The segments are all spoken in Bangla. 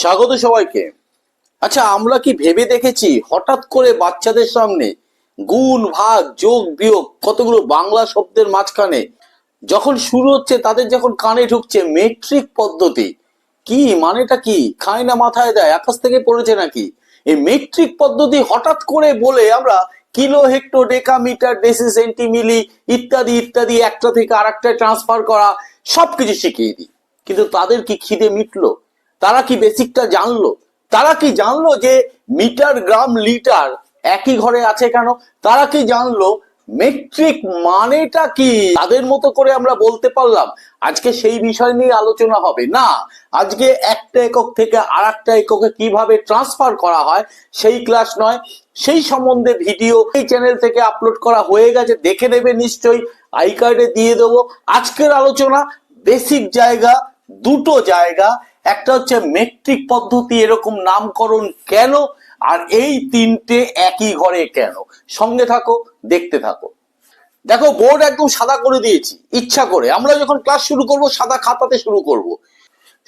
স্বাগত সবাইকে। আচ্ছা আমরা কি ভেবে দেখেছি হঠাৎ করে বাচ্চাদের সামনে গুণ, ভাগ, যোগ, বিয়োগ কতগুলো বাংলা শব্দের মাঝখানে যখন শুরু হচ্ছে, তাদের যখন কানে ঢুকছে মেট্রিক পদ্ধতি, কি মানেটা কি? খায় না মাথায় দেয়, আকাশ থেকে পড়েছে নাকি? এই মেট্রিক পদ্ধতি হঠাৎ করে বলে আমরা kilo, hecto deca metre deci, centi milli ইত্যাদি ইত্যাদি একটা থেকে আরেকটায় ট্রান্সফার করা সবকিছু শিখিয়ে দিই। কিন্তু তাদের কি খিদে মিটলো? তারা কি বেসিকটা জানলো? তারা কি জানলো যে মিটার গ্রাম লিটার একই ঘরে আছে কেন? তারা কি জানলো মেট্রিক মানেটা কি? তাদের মতো করে আমরা বলতে পারলাম। আজকে সেই বিষয় নিয়ে আলোচনা হবে। না, আজকে একটা একক থেকে আর একটা এককে কীভাবে ট্রান্সফার করা হয় সেই ক্লাস নয়, সেই সম্বন্ধে ভিডিও এই চ্যানেল থেকে আপলোড করা হয়ে গেছে। দেখে নেবে নিশ্চয়ই। আই কার্ডে দিয়ে দেবো। আজকের আলোচনা বেসিক জায়গা, দুটো জায়গা। একটা হচ্ছে মেট্রিক পদ্ধতি এরকম নামকরণ কেন? আর এই তিনটে একই ঘরে কেন? সঙ্গে থাকো, দেখতে থাকো। দেখো, বোর্ড একদম সাদা করে দিয়েছি, ইচ্ছা করে। আমরা যখন ক্লাস শুরু করব, সাদা খাতাতে শুরু করব।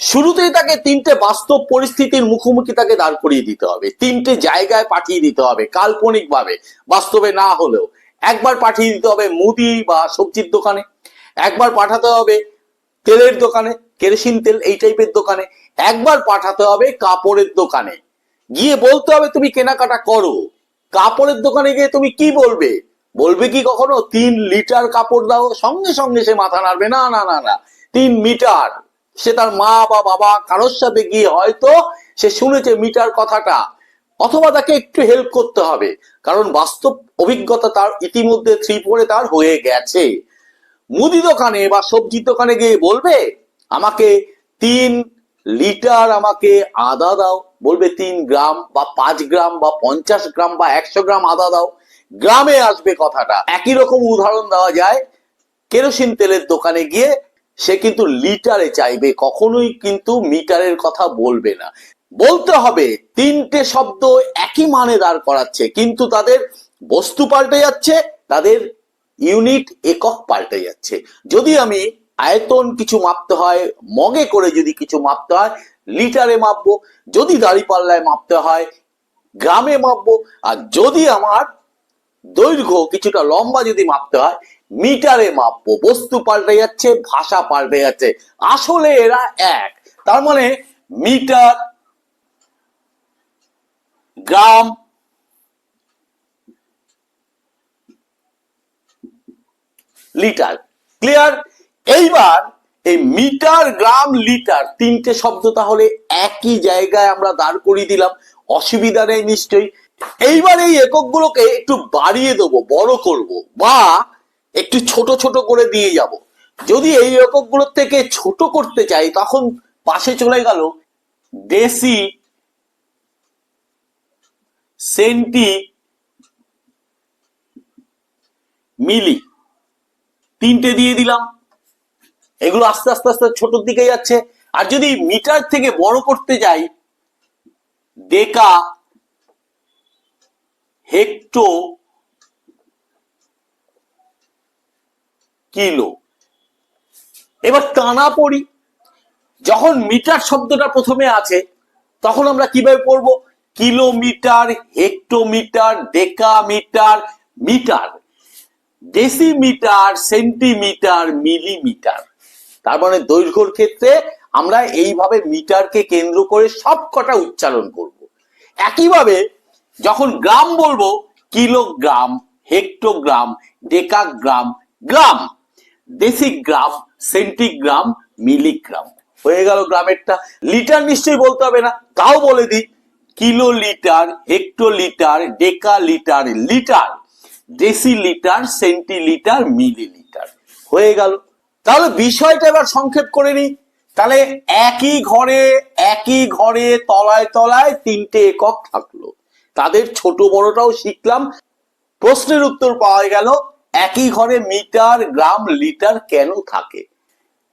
শুরুতেই তাকে তিনটে বাস্তব পরিস্থিতির মুখোমুখি তাকে দাঁড় করিয়ে দিতে হবে। তিনটে জায়গায় পাঠিয়ে দিতে হবে কাল্পনিক ভাবে বাস্তবে না হলেও। একবার পাঠিয়ে দিতে হবে মুদি বা সবজির দোকানে। একবার পাঠাতে হবে তেলের দোকানে। কেরোসিন তেল এই টাইপের দোকানে একবার পাঠাতে হবে কাপড়ের দোকানে। গিয়ে বলতে হবে তুমি কেনাকাটা করো। কাপড়ের দোকানে গিয়ে তুমি কি বলবে? বলবে কি কখনো? তিন লিটার কাপড় দাও। সঙ্গে সঙ্গে সে মাথা নাড়বে। না না না না। তিন মিটার। সে তার মা বা বাবা কারোর সাথে গিয়ে হয়তো সে শুনেছে মিটার কথাটা। অথবা তাকে একটু হেল্প করতে হবে। কারণ বাস্তব অভিজ্ঞতা তার ইতিমধ্যে থ্রি ফোরে তার হয়ে গেছে। মুদি দোকানে বা সবজির দোকানে গিয়ে বলবে আমাকে তিন লিটার আমাকে আদা দাও। বলবে তিন গ্রাম বা পাঁচ গ্রাম বা পঞ্চাশ গ্রাম বা একশো গ্রাম আদা দাও। গ্রামে আসবে কথাটা। একই রকম উদাহরণ দেওয়া যায়। কেরোসিন তেলের দোকানে গিয়ে সে কিন্তু লিটারে চাইবে, কখনোই কিন্তু মিটারের কথা বলবে না। বলতে হবে, তিনটে শব্দ একই মানে দাঁড় করাচ্ছে, কিন্তু তাদের বস্তু পাল্টে যাচ্ছে, তাদের ইউনিট একক পাল্টে যাচ্ছে। যদি আমি আয়তন কিছু মাপতে হয়, মগে করে যদি কিছু মাপতে হয়, লিটারে মাপবো, যদি দাড়ি পাল্লায় মাপতে হয়, গ্রামে মাপবো, আর যদি আমার দৈর্ঘ্য কিছুটা লম্বা যদি মাপতে হয়, মিটারে মাপবো। বস্তু পাল্টে যাচ্ছে, ভাষা পাল্টে যাচ্ছে। আসলে এরা এক। তার মানে মিটার, গ্রাম, লিটার। ক্লিয়ার? এইবার এই মিটার, গ্রাম, লিটার তিনটে শব্দ তাহলে একই জায়গায় আমরা দাঁড় করিয়ে দিলাম। অসুবিধা নেই নিশ্চয়ই। এইবার এই এককগুলোকে একটু বাড়িয়ে দেবো, বড় করব বা একটু ছোট ছোট করে দিয়ে যাব। যদি এই এককগুলোর থেকে ছোট করতে চাই, তখন পাশে চলে গেল দেশি সেন্টি মিলি। তিনটে দিয়ে দিলাম। এগুলো আস্তে আস্তে আস্তে ছোটর দিকে যাচ্ছে। আর যদি মিটার থেকে বড় করতে যাই, ডেকা, হেক্টো, কিলো। এবার টানা পড়ি। যখন মিটার শব্দটা প্রথমে আছে, তখন আমরা কীভাবে পড়ব? Kilometre, hectometre, decametre, metre. Decimetre, centimetre, millimetre. তার মানে দৈর্ঘ্যর ক্ষেত্রে আমরা এইভাবে মিটারকে কেন্দ্র করে সব কটা উচ্চারণ করব। একইভাবে যখন গ্রাম বলব, kilogram, hectogram, decagram, gram decigram centigram, milligram. হয়ে গেল গ্রামেরটা। লিটার নিশ্চয়ই বলতে হবে না, তাও বলে দিই kilolitre hectolitre decalitre litre decilitre centilitre, millilitre. হয়ে গেল। তাহলে বিষয়টা এবার সংক্ষেপ করে নি তাহলে একই ঘরে একই ঘরে তলায় তলায় তিনটে একক থাকল। তাদের ছোট বড়টাও শিখলাম। প্রশ্নের উত্তর পাওয়া গেল, একই ঘরে মিটার, গ্রাম, লিটার কেন থাকে?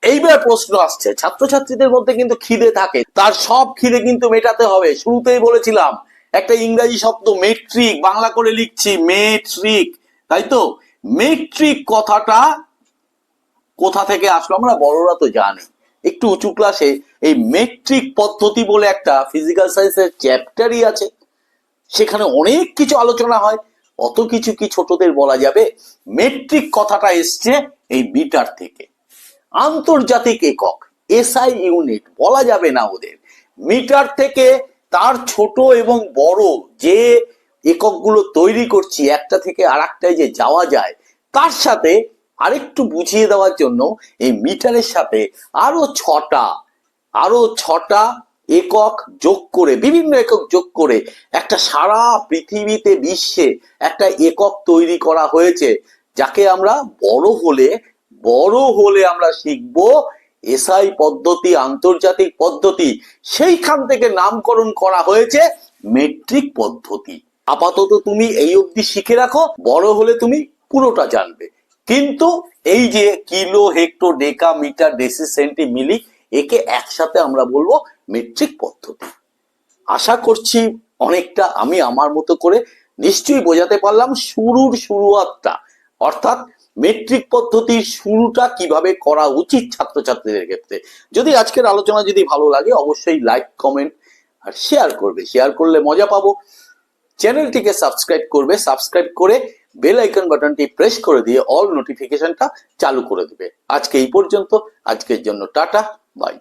এইবার প্রশ্ন আসছে, ছাত্রছাত্রীদের মধ্যে কিন্তু খিদে থাকে। তার সব খিদে কিন্তু মেটাতে হবে। শুরুতেই বলেছিলাম, একটা ইংরাজি শব্দ মেট্রিক বাংলা করে লিখছি মেট্রিক তাই তো? মেট্রিক কথাটা কোথা থেকে আসলো আমরা বড়রা তো জানি। একটু উঁচু ক্লাসে এই মেট্রিক পদ্ধতি বলে একটা ফিজিক্যাল সায়েন্সের চ্যাপ্টারই আছে। সেখানে অনেক কিছু আলোচনা হয়। অত কিছু কি ছোটদের বলা যাবে? মেট্রিক কথাটা এসছে এই মিটার থেকে। আন্তর্জাতিক একক, এসআই ইউনিট বলা যাবে না ওদের। মিটার থেকে তার ছোট এবং বড় যে এককগুলো তৈরি করছি, একটা থেকে আর যে যাওয়া যায়, তার সাথে আরেকটু বুঝিয়ে দেওয়ার জন্য এই মিটারের সাথে আরও ছটা আরও ছটা একক যোগ করে, বিভিন্ন একক যোগ করে একটা সারা পৃথিবীতে বিশ্বে একটা একক তৈরি করা হয়েছে, যাকে আমরা বড় হলে বড় হলে আমরা শিখব এসআই পদ্ধতি, আন্তর্জাতিক পদ্ধতি, সেইখান থেকে নামকরণ করা হয়েছে মেট্রিক পদ্ধতি। আপাতত তুমি এই অবধি শিখে রাখো, বড় হলে তুমি পুরোটা জানবে। কিন্তু এই যে kilo hecto deca, metre deci centi, milli, একে একসাথে আমরা বলব মেট্রিক পদ্ধতি। আশা করছি অনেকটা আমি আমার মতো করে নিশ্চয়ই বোঝাতে পারলাম শুরুর শুরুয়াতটা। অর্থাৎ মেট্রিক পদ্ধতির শুরুটা কীভাবে করা উচিত ছাত্রছাত্রীদের ক্ষেত্রে। যদি আজকের আলোচনা যদি ভালো লাগে, অবশ্যই লাইক কমেন্ট আর শেয়ার করবে। শেয়ার করলে মজা পাবো। চ্যানেলটিকে সাবস্ক্রাইব করবে। সাবস্ক্রাইব করে বেল আইকন বাটনটি প্রেস করে দিয়ে অল নোটিফিকেশনটা চালু করে দিবে। আজকে এই পর্যন্ত। আজকের জন্য টাটা, বাই।